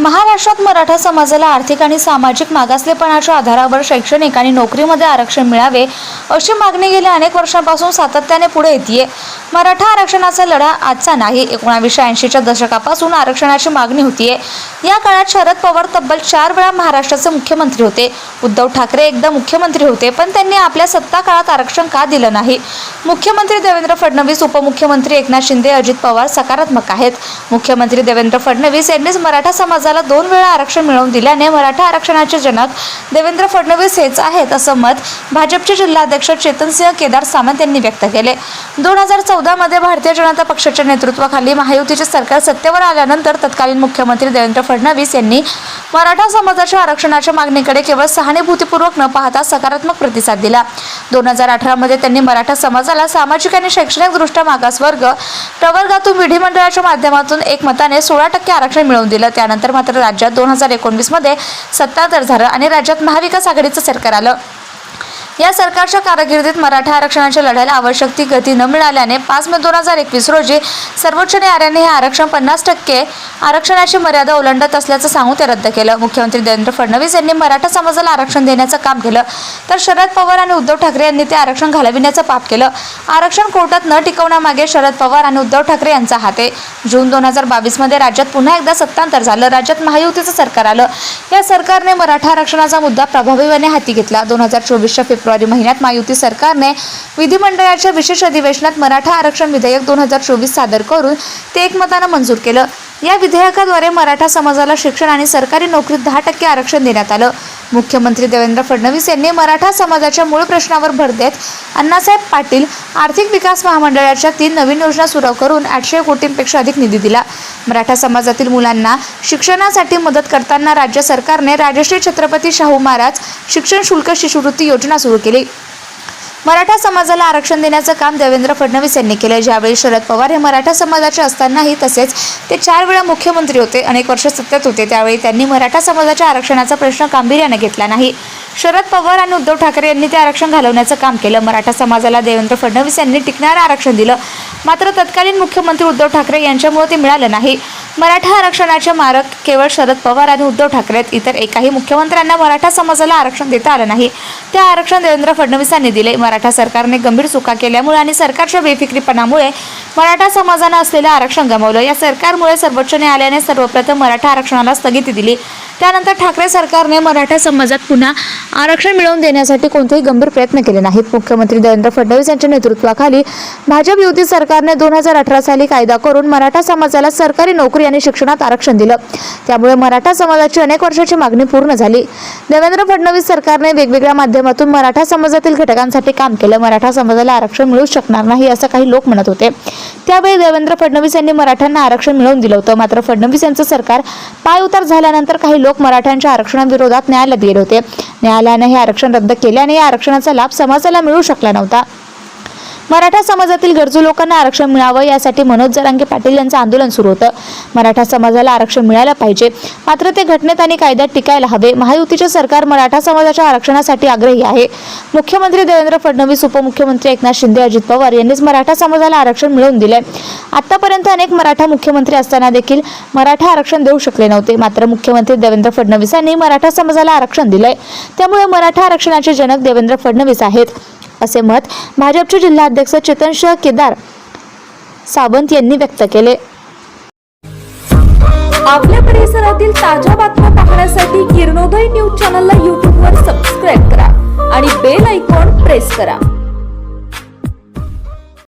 महाराष्ट्रात मराठा समाजाला आर्थिक आणि सामाजिक मागासलेपणाच्या आधारावर शैक्षणिक आणि नोकरीमध्ये आरक्षण मिळावे अशी मागणी गेल्या अनेक वर्षांपासून सातत्याने पुढे येते मराठा आरक्षणाचा लढा आजचा नाही एकोणावीसशे ऐंशीच्या दशकापासून आरक्षणाची मागणी होतीये. या काळात शरद पवार तब्बल चार वेळा महाराष्ट्राचे मुख्यमंत्री होते. उद्धव ठाकरे एकदा मुख्यमंत्री होते पण त्यांनी आपल्या सत्ता काळात आरक्षण का दिलं नाही? मुख्यमंत्री देवेंद्र फडणवीस उपमुख्यमंत्री एकनाथ शिंदे अजित पवार सकारात्मक आहेत. मुख्यमंत्री देवेंद्र फडणवीस यांनीच मराठा समाजाला दोन वेळा आरक्षण मिळवून दिल्याने मराठा आरक्षणाचे जनक देवेंद्र फडणवीस हेच आहेत असं मत भाजपचे जिल्हाध्यक्ष चेतनसिंह केदार सामंत यांनी व्यक्त केले. दोन हजार चौदामध्ये भारतीय जनता पक्षाच्या नेतृत्वाखाली महायुतीचे सरकार सत्तेवर आल्यानंतर तत्कालीन मुख्यमंत्री देवेंद्र फडणवीस यांनी मराठा समाजाच्या आरक्षणाच्या मागणीकडे केवळ सहानुभूतीपूर्वक न पाहता सकारात्मक प्रतिसाद दिला. दोन हजार अठरामध्ये त्यांनी मराठा समाजाला सामाजिक आणि शैक्षणिकदृष्ट्या मागासवर्ग प्रवर्गातून विधिमंडळाच्या माध्यमातून एक मताने सोळा टक्के आरक्षण मिळवून दिलं. त्यानंतर मात्र राज्यात दोन हजार एकोणवीसमध्ये सत्तांतर झालं आणि राज्यात महाविकास आघाडीचं सरकार आलं. या सरकारच्या कारकिर्दीत मराठा आरक्षणाच्या लढ्याला आवश्यक ती गती न मिळाल्याने पाच मे दोन हजार एकवीस रोजी सर्वोच्च न्यायालयाने हे आरक्षण पन्नास टक्के आरक्षणाची मर्यादा ओलांडत असल्याचं सांगून ते रद्द केलं. मुख्यमंत्री देवेंद्र फडणवीस यांनी मराठा समाजाला आरक्षण देण्याचं काम केलं. तर शरद पवार आणि उद्धव ठाकरे यांनी ते आरक्षण घालविण्याचं पाप केलं. आरक्षण कोर्टात न टिकवण्यामागे शरद पवार आणि उद्धव ठाकरे यांचा हात आहे. जून दोन हजार बावीसमध्ये राज्यात पुन्हा एकदा सत्तांतर झालं. राज्यात महायुतीचं सरकार आलं. या सरकारने मराठा आरक्षणाचा मुद्दा प्रभावीपणे हाती घेतला. दोन हजार चोवीसच्या फेब्रुवारी महिन्यात महायुती सरकारने विधिमंडळाच्या विशेष अधिवेशनात मराठा आरक्षण विधेयक दोन हजार चोवीस सादर करून ते एकमतानं मंजूर केलं. या विधेयकाद्वारे मराठा समाजाला शिक्षण आणि सरकारी नोकरीत दहा टक्के आरक्षण देण्यात आलं. मुख्यमंत्री देवेंद्र फडणवीस यांनी मराठा समाजाच्या मूळ प्रश्नावर भर देत अण्णासाहेब पाटील आर्थिक विकास महामंडळाच्या तीन नवीन योजना सुरू करून आठशे कोटींपेक्षा अधिक निधी दिला. मराठा समाजातील मुलांना शिक्षणासाठी मदत करताना राज्य सरकारने राजश्री छत्रपती शाहू महाराज शिक्षण शुल्क शिष्यवृत्ती योजना सुरू केली. मराठा समाजाला आरक्षण देण्याचं काम देवेंद्र फडणवीस यांनी केलं ज्यावेळी शरद पवार हे मराठा समाजाचे असतानाही तसेच ते चार वेळा मुख्यमंत्री होते अनेक वर्ष सत्तेत होते त्यावेळी त्यांनी मराठा समाजाच्या आरक्षणाचा प्रश्न गांभीर्याने घेतला नाही. शरद पवार आणि उद्धव ठाकरे यांनी ते आरक्षण घालवण्याचं काम केलं. मराठा समाजाला देवेंद्र फडणवीस यांनी टिकणारं आरक्षण दिलं. मात्र तत्कालीन मुख्यमंत्री उद्धव ठाकरे यांच्यामुळे ते मिळालं नाही. मराठा आरक्षणाचे मारक केवळ शरद पवार आणि उद्धव ठाकरे इतर एकाही मुख्यमंत्र्यांना मराठा समाजाला आरक्षण देता आलं नाही. ते आरक्षण देवेंद्र फडणवीसांनी दिले. मराठा सरकारने गंभीर चुका केल्यामुळे आणि सरकारच्या बेफिक्रीपणामुळे मराठा समाजानं असलेलं आरक्षण गमावलं. या सरकारमुळे सर्वोच्च न्यायालयाने सर्वप्रथम मराठा आरक्षणाला स्थगिती दिली. त्यानंतर ठाकरे सरकारने मराठा समाजात पुन्हा आरक्षण मिळवून देण्यासाठी कोणतेही गंभीर प्रयत्न केले नाहीत. मुख्यमंत्री देवेंद्र फडणवीस यांच्या नेतृत्वाखाली भाजप युती सरकारने दोन हजार अठरा साली कायदा करून मराठा समाजाला सरकारी नोकरी आणि शिक्षणात आरक्षण दिलं. त्यामुळे मराठा समाजाची अनेक वर्षाची मागणी पूर्ण झाली. देवेंद्र फडणवीस सरकारने वेगवेगळ्या माध्यमातून मराठा समाजातील घटकांसाठी काम केलं. मराठा समाजाला आरक्षण मिळू शकणार नाही असं काही लोक म्हणत होते. त्यावेळी देवेंद्र फडणवीस यांनी मराठ्यांना आरक्षण मिळवून दिलं होतं. मात्र फडणवीस यांचं सरकार पायउतार झाल्यानंतर काही लोक लोक मराठ्यांच्या आरक्षणाविरोधात न्यायालयात गेले होते. न्यायालयानं हे आरक्षण रद्द केल्याने या आरक्षणाचा लाभ समाजाला मिळू शकला नव्हता. मराठा समाजातील गरजू लोकांना आरक्षण मिळावं यासाठी मनोज जरांगे पाटील यांचं आंदोलन सुरू होतं. मराठा समाजाला आरक्षण मिळालं पाहिजे. मात्र ते घटनेत आणि कायद्यात टिकायला हवे. महायुतीचे सरकार मराठा समाजाच्या आरक्षणासाठी आग्रही आहे. मुख्यमंत्री देवेंद्र फडणवीस उपमुख्यमंत्री एकनाथ शिंदे अजित पवार यांनीच मराठा समाजाला आरक्षण मिळवून दिले आतापर्यंत अनेक मराठा मुख्यमंत्री असताना देखील मराठा आरक्षण देऊ शकले नव्हते. मात्र मुख्यमंत्री देवेंद्र फडणवीसांनी मराठा समाजाला आरक्षण दिलंय. त्यामुळे मराठा आरक्षणाचे जनक देवेंद्र फडणवीस आहेत. असे मत भाजपचे जिल्हाध्यक्ष चेतनशाह केदार सावंत यांनी व्यक्त केले. आपल्या परिसरातील ताज्या बातम्या पाहण्यासाठी किरणोदय न्यूज चॅनलला यूट्यूबवर सबस्क्राईब करा आणि बेल आयकॉन प्रेस करा.